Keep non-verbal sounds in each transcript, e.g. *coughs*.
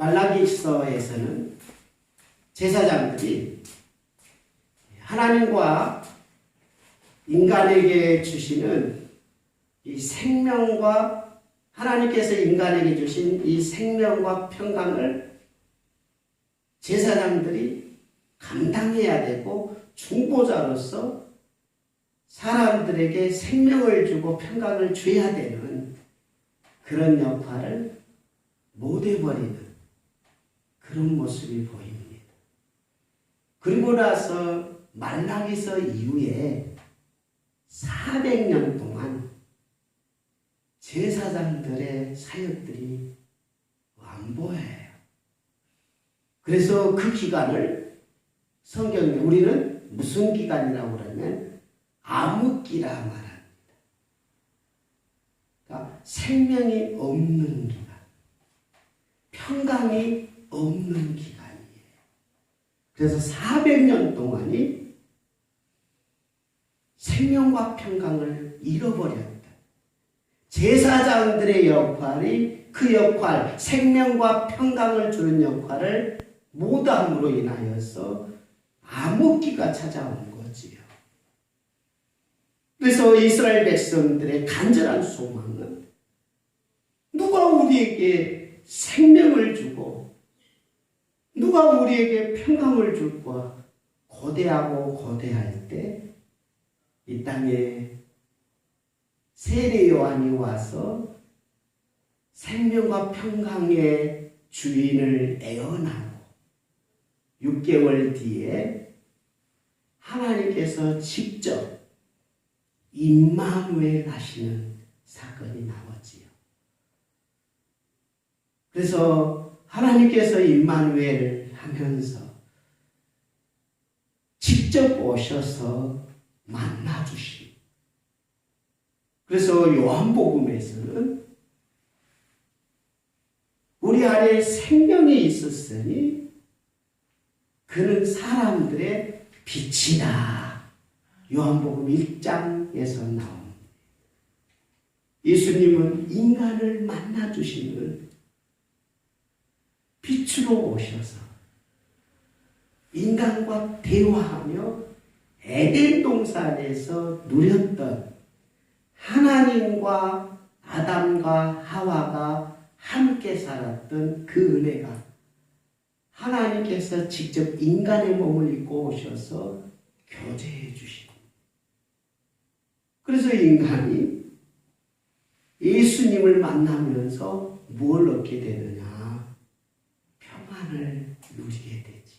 말라기서에서는 제사장들이 하나님과 인간에게 주시는 이 생명과 하나님께서 인간에게 주신 이 생명과 평강을 제사장들이 감당해야 되고 중보자로서 사람들에게 생명을 주고 평강을 줘야 되는 그런 역할을 못 해버리는 그런 모습이 보입니다. 그리고 나서 말라기서 이후에 400년 동안 제사장들의 사역들이 안 보여요. 그래서 그 기간을 성경에 우리는 무슨 기간이라고 그러면 암흑기라 말합니다. 그러니까 생명이 없는 기간, 평강이 없는 기간이에요. 그래서 400년 동안이 생명과 평강을 잃어버렸다. 제사장들의 역할이 그 역할, 생명과 평강을 주는 역할을 못함으로 인하여서 암흑기가 찾아온 거지요. 그래서 이스라엘 백성들의 간절한 소망은 누가 우리에게 생명을 주고 누가 우리에게 평강을 줄까 고대하고 고대할 때 이 땅에 세례 요한이 와서 생명과 평강의 주인을 애원하고 6개월 뒤에 하나님께서 직접 임마누엘 하시는 사건이 나왔지요. 그래서 하나님께서 임마누엘 하면서 직접 오셔서 만나 주시. 그래서 요한복음에서는 우리 안에 생명이 있었으니 그는 사람들의 빛이다. 요한복음 1장에서 나옵니다. 예수님은 인간을 만나 주시는 빛으로 오셔서 인간과 대화하며 에덴 동산에서 누렸던 하나님과 아담과 하와가 함께 살았던 그 은혜가 하나님께서 직접 인간의 몸을 입고 오셔서 교제해 주시고 그래서 인간이 예수님을 만나면서 뭘 얻게 되느냐 누리게 되지.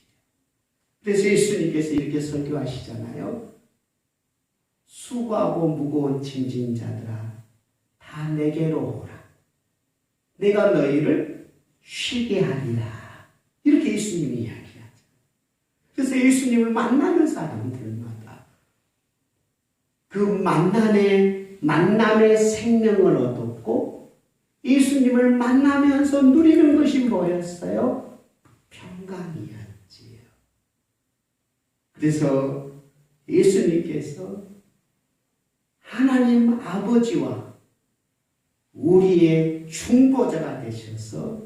그래서 예수님께서 이렇게 설교하시잖아요. 수고하고 무거운 짐진 자들아 다 내게로 오라. 내가 너희를 쉬게 하리라. 이렇게 예수님이 이야기하죠. 그래서 예수님을 만나는 사람들마다? 그 만남의, 만남의 생명을 얻었고 예수님을 만나면서 누리는 것이 뭐였어요? 평강이었지요. 그래서 예수님께서 하나님 아버지와 우리의 중보자가 되셔서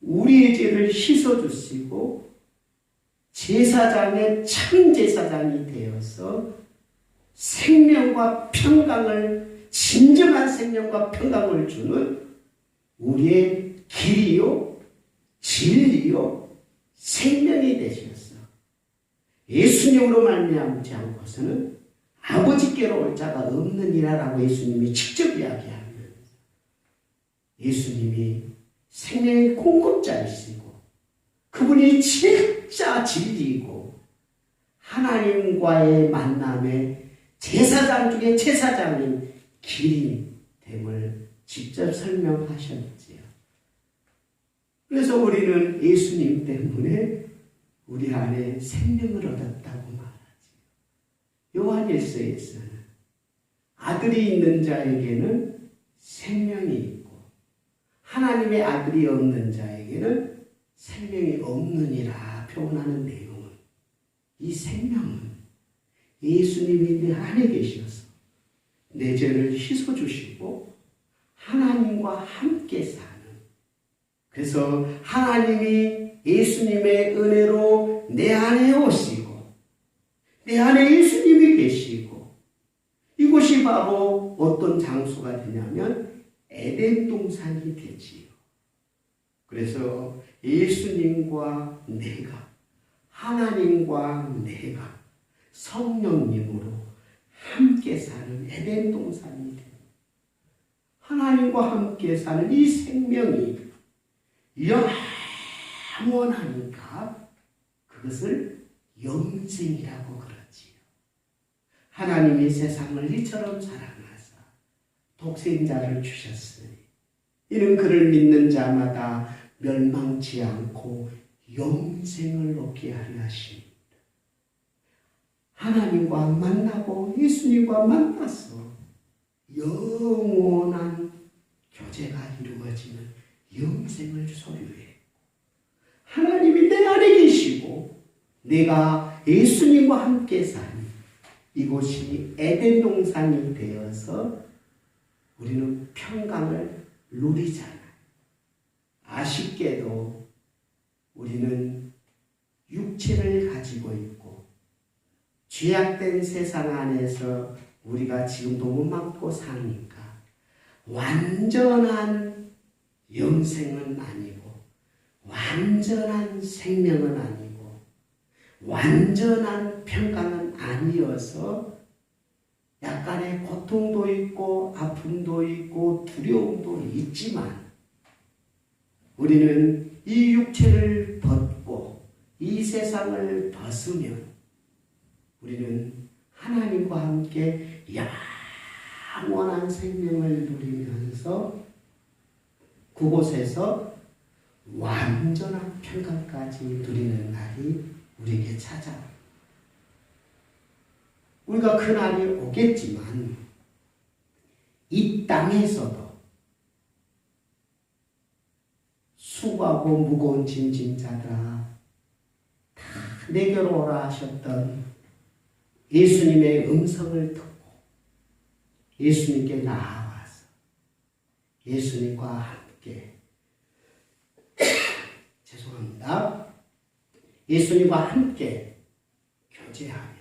우리의 죄를 씻어주시고 제사장의 참 제사장이 되어서 생명과 평강을 진정한 생명과 평강을 주는 우리의 길이요 진리요 생명이 되셨어. 예수님으로 말미암지 않고서는 아버지께로 올 자가 없느니라라고 예수님이 직접 이야기하면서 예수님이 생명의 공급자이시고 그분이 진짜 진리이고 하나님과의 만남에 제사장 중에 제사장인 길임됨을 직접 설명하셨지요. 그래서 우리는 예수님 때문에 우리 안에 생명을 얻었다고 말하지. 요한일서에서는 아들이 있는 자에게는 생명이 있고 하나님의 아들이 없는 자에게는 생명이 없느니라 표현하는 내용은 이 생명은 예수님이 내 안에 계셔서 내 죄를 씻어주시고 하나님과 함께 사는 그래서 하나님이 예수님의 은혜로 내 안에 오시고 내 안에 예수님이 계시고 이곳이 바로 어떤 장소가 되냐면 에덴 동산이 되지요. 그래서 예수님과 내가 하나님과 내가 성령님으로 함께 사는 에덴 동산이 됩니다. 하나님과 함께 사는 이 생명이 영원하니까 그것을 영생이라고 그러지요. 하나님이 세상을 이처럼 사랑하사 독생자를 주셨으니 이는 그를 믿는 자마다 멸망치 않고 영생을 얻게 하려 하십니다. 하나님과 만나고 예수님과 만나서 영원한 교제가 이루어지는 영생을 소유해. 하나님이 내 안에 계시고 내가 예수님과 함께 사니 이곳이 에덴 동산이 되어서 우리는 평강을 누리잖아요. 아쉽게도 우리는 육체를 가지고 있고 죄악된 세상 안에서 우리가 지금 맞고 사니까 완전한 영생은 아니고 완전한 생명은 아니고 완전한 평강은 아니어서 약간의 고통도 있고 아픔도 있고 두려움도 있지만 우리는 이 육체를 벗고 이 세상을 벗으면 우리는 하나님과 함께 영원한 생명을 누리면서 그곳에서 완전한 평강까지 누리는 날이 우리에게 찾아옵니다. 우리가 그 날이 오겠지만 이 땅에서도 수고하고 무거운 짐진 자들아 다 내게로 오라 하셨던 예수님의 음성을 듣고 예수님께 나아와서 예수님과 함께 *coughs* 죄송합니다. 예수님과 함께 교제하며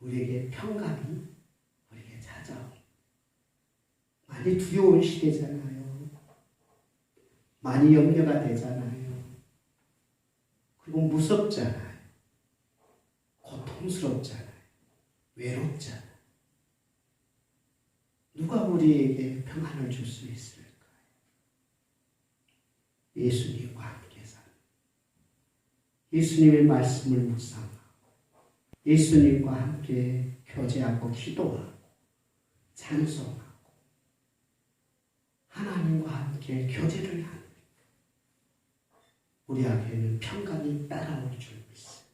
우리에게 평강이 우리에게 찾아옵니다. 많이 두려운 시대잖아요. 많이 염려가 되잖아요. 그리고 무섭잖아요. 고통스럽잖아요. 외롭잖아요. 누가 우리에게 평안을 줄 수 있을까요? 예수님과 함께 사는 예수님의 말씀을 묵상하고 예수님과 함께 교제하고 기도하고 찬송하고 하나님과 함께 교제를 하는 우리에게는 평강이 따라올 줄 믿습니다.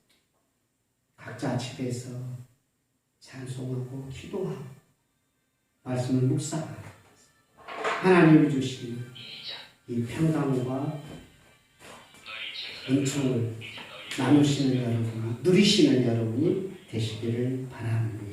각자 집에서 찬송하고 기도하고 말씀을 묵상하고 하나님이 주신 이 평강과 은총을 나누시는 여러분, 누리시는 여러분이 되시기를 바랍니다.